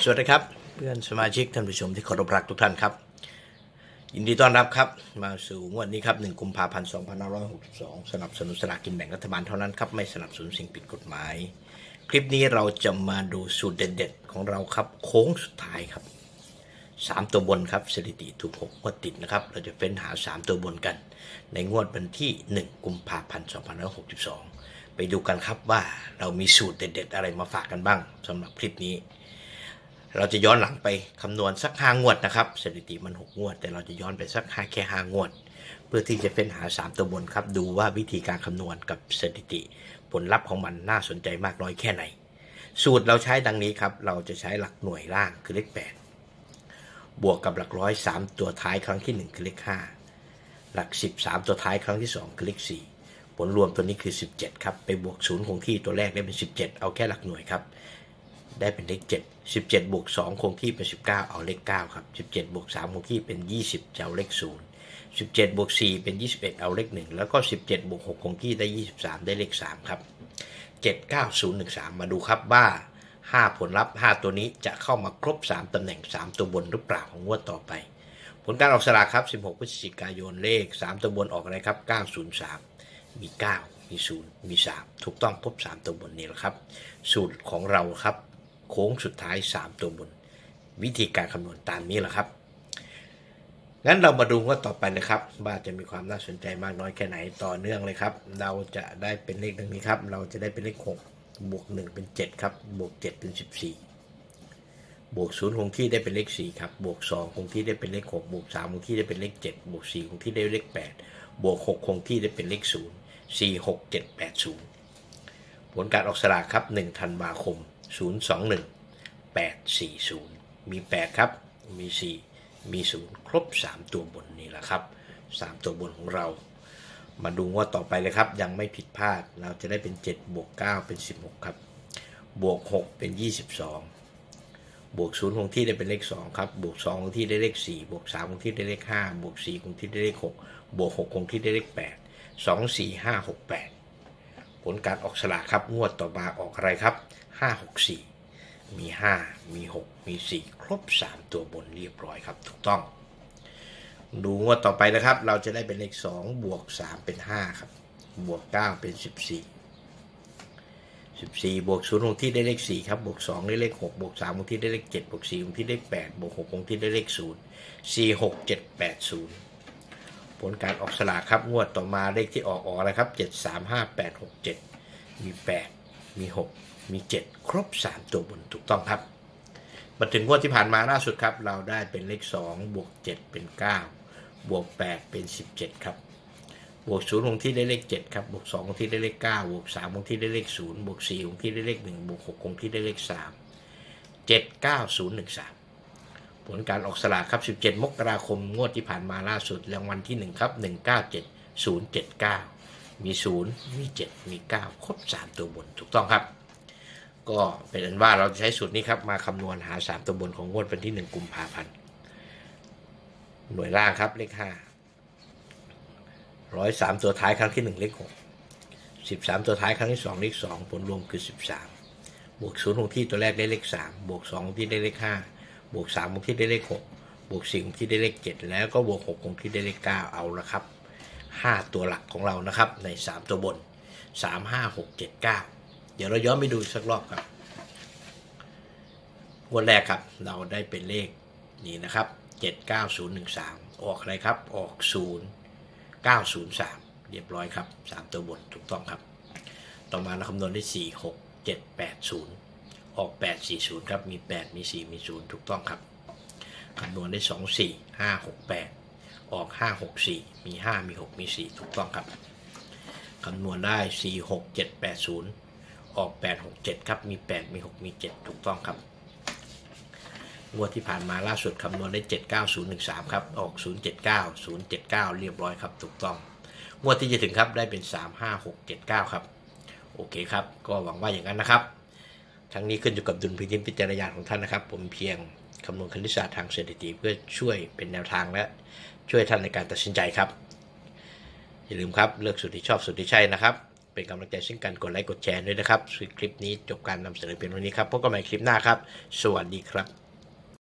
สวัสดีครับ เพื่อนสมาชิกท่านผู้ชมที่เคารพรักทุกท่านครับ ยินดีต้อนรับครับ มาสู่งวดนี้ครับ1กุมภาพันธ์2562 สนับสนุนสลากกินแบ่งรัฐบาลเท่านั้นครับ ไม่สนับสนุนสิ่งผิดกฎหมาย คลิปนี้เราจะมาดูสูตรเด็ดๆ ของเราครับ โค้งสุดท้ายครับ 3 ตัวบนครับสถิติถูก6งวดติดนะครับ เราจะเฟ้นหา 3 ตัวบนกัน ในงวดวันที่ 1 กุมภาพันธ์2562 ไปดูกันครับว่าเรามีสูตรเด็ด ๆ อะไรมาฝากกันบ้างสำหรับคลิปนี้ เราจะย้อนหลังไปคำนวณสักห้างวดนะครับสถิติมันหกงวด แต่เราจะย้อนไปสักห้าแค่ห้างวด เพื่อที่จะเป็นหาสามตัวบนครับ ดูว่าวิธีการคำนวณกับสถิติ ผลลัพธ์ของมันน่าสนใจมากน้อยแค่ไหน สูตรเราใช้ดังนี้ครับ เราจะใช้หลักหน่วยล่างคือเลขแปดบวกกับหลักร้อยสามตัวท้ายครั้งที่หนึ่งคือเลขห้าหลักสิบสามตัวท้ายครั้งที่สองคือเลขสี่ผลรวมตัวนี้คือ 17 ครับ ไปบวกศูนย์คงที่ตัวแรกได้เป็น 17 เอาแค่หลักหน่วยครับ ได้เป็นเลข7 17บวก2คงที่เป็น 19 เอาเลข9ครับ17บวก3คงที่เป็น 20 จะเอาเลข 0 17บวก4เป็น 21 เอาเลข 1 แล้วก็ 17บวก6คงที่ได้ 23 ได้เลข 3 ครับ 79013 มาดูครับว่า 5 ผลลัพธ์ 5 ตัวนี้จะเข้ามาครบ 3ตำแหน่ง 3 ตัวบนหรือเปล่าของงวดต่อไป ผลการออกสลากครับ 16 พฤศจิกายนเลข 3 ตัวบนออกอะไรครับ 903 มี 9 มี 0 มี 3 ถูกต้องครบ 3 ตัวบนนี่แหละครับ สูตรของเราครับ โค้งสุดท้าย 3 ตัวบน วิธีการคำนวณตามนี้แหละครับงั้นเรามาดูว่าต่อไปนะครับว่าจะมีความน่าสนใจมากน้อยแค่ไหนต่อเนื่องเลยครับ เราจะได้เป็นเลขดังนี้ครับ เราจะได้เป็นเลข6บวก1เป็น7ครับบวก7เป็น 14 บวก0คงที่ได้เป็นเลข4ครับบวก2คงที่ได้เป็นเลข6บวก3คงที่ได้เป็นเลข7บวก4คงที่ได้เลข 8 บวก6คงที่ได้เป็นเลข 0 4 6 7 8 0 ผลการออกสลากครับ1ธันวาคม 021 840 มี 8 ครับ มี 4 มี 0 ครบ 3 ตัวบนนี่แหละครับ 3 ตัวบนของเรา มาดูว่าต่อไปเลยครับ ยังไม่ผิดพลาด เราจะได้เป็น 7 บวก 9 เป็น 16 ครับ บวก 6 เป็น 22บวก0คงที่ได้เป็นเลข 2 ครับ บวก2คงที่ได้เลข 4 บวก3คงที่ได้เลข 5 บวก4คงที่ได้เลข 6 บวก6คงที่ได้เลข 8 2 4 5 6 8 ผลการออกสลากครับ งวดต่อมาออกอะไรครับ 5 6 4 มี 5 มี 6 มี 4 ครบ 3 ตัวบนเรียบร้อยครับ ถูกต้อง ดูงวดต่อไปนะครับ เราจะได้เป็นเลข 2 บวก 3 เป็น 5 ครับ บวก 9 เป็น 14 14 บวก0คงที่ได้เลข 4 ครับ บวก 2 ได้เลข 6 บวก3คงที่ได้เลข 7 บวก4คงที่ได้ 8 บวก6คงที่ได้เลข 0 4 6 7 8 0ผลการออกสลากครับงวดต่อมาเลขที่ออกออกอะไรครับ 7 3 5 8 6 7 มี 8 มี 6 มี 7 ครบ 3 ตัวบนถูกต้องครับ มาถึงงวดที่ผ่านมาล่าสุดครับ เราได้เป็นเลข 2 บวก 7 เป็น 9 บวก 8 เป็น 17 ครับ บวก0คงที่ได้เลข 7 ครับ บวก2คงที่ได้เลข 9 บวก3คงที่ได้เลข 0 บวก4คงที่ได้เลข 1 บวก6คงที่ได้เลข 3 7 9 0 1 3 ผลการออกสลากครับ 17 มกราคมงวดที่ผ่านมาล่าสุดรางวัลที่ 1 ครับ 197 079 มี 0 มี 7 มี 9 ครบ 3 ตัวบนถูกต้องครับ ก็เป็นอันว่าเราจะใช้สูตรนี้ครับ มาคำนวณหา 3 ตัวบนของงวดวันที่ 1 กุมภาพันธ์หน่วยล่างครับเลข5ร้อยสามตัวท้ายครั้งที่หนึ่งเลขหกสิบสามตัวท้ายครั้งที่สองเลขสองผลรวมคือสิบสามบวกศูนย์คงที่ตัวแรกได้เลขสามบวกสองที่ได้เลขห้าบวกสามคงที่ได้เลขหกบวกสี่คงที่ได้เลขเจ็ดแล้วก็บวกหกคงที่ได้เลขเก้าเอาละครับห้าตัวหลักของเรานะครับในสามตัวบนสามห้าหก เดี๋ยวเราย้อนไปดูสักรอบครับวันแรกครับ เราได้เป็นเลขนี้นะครับเจ็ดเก้าศูนย์หนึ่งสามออกอะไรครับ ออกศูนย์903 เรียบร้อยครับ 3 ตัวบนถูกต้องครับ ต่อมาเราคำนวณได้ 4 6 7 8 0 ออก 840 ครับ มี 8 มี 4 มี 0 ถูกต้องครับ คำนวณได้ 2 4 5 6 8 ออก 5 6 4 มี 5 มี 6 มี 4 ถูกต้องครับ คำนวณได้ 4 6 7 8 0ออก8 6 7ครับ มี8มี6มี7ถูกต้องครับ งวดที่ผ่านมาล่าสุดคำนวณได้79013ครับ ออก079 079เรียบร้อยครับ ถูกต้อง งวดที่จะถึงครับได้เป็น35679ครับ โอเคครับ ก็หวังว่าอย่างนั้นนะครับทั้งนี้ขึ้นอยู่กับดุลพินิจพิจารณาของท่านนะครับ ผมเพียงคำนวณคณิตศาสตร์ทางสถิติเพื่อช่วยเป็นแนวทางและช่วยท่านในการตัดสินใจครับ อย่าลืมครับ เลือกสุดที่ชอบสุดที่ใช่นะครับ เป็นกำลังใจซึ่งกันกดไลค์กดแชร์ด้วยนะครับคลิปนี้จบการนำเสนอเพียงเท่านี้ครับพบกันใหม่คลิปหน้าครับ สวัสดีครับ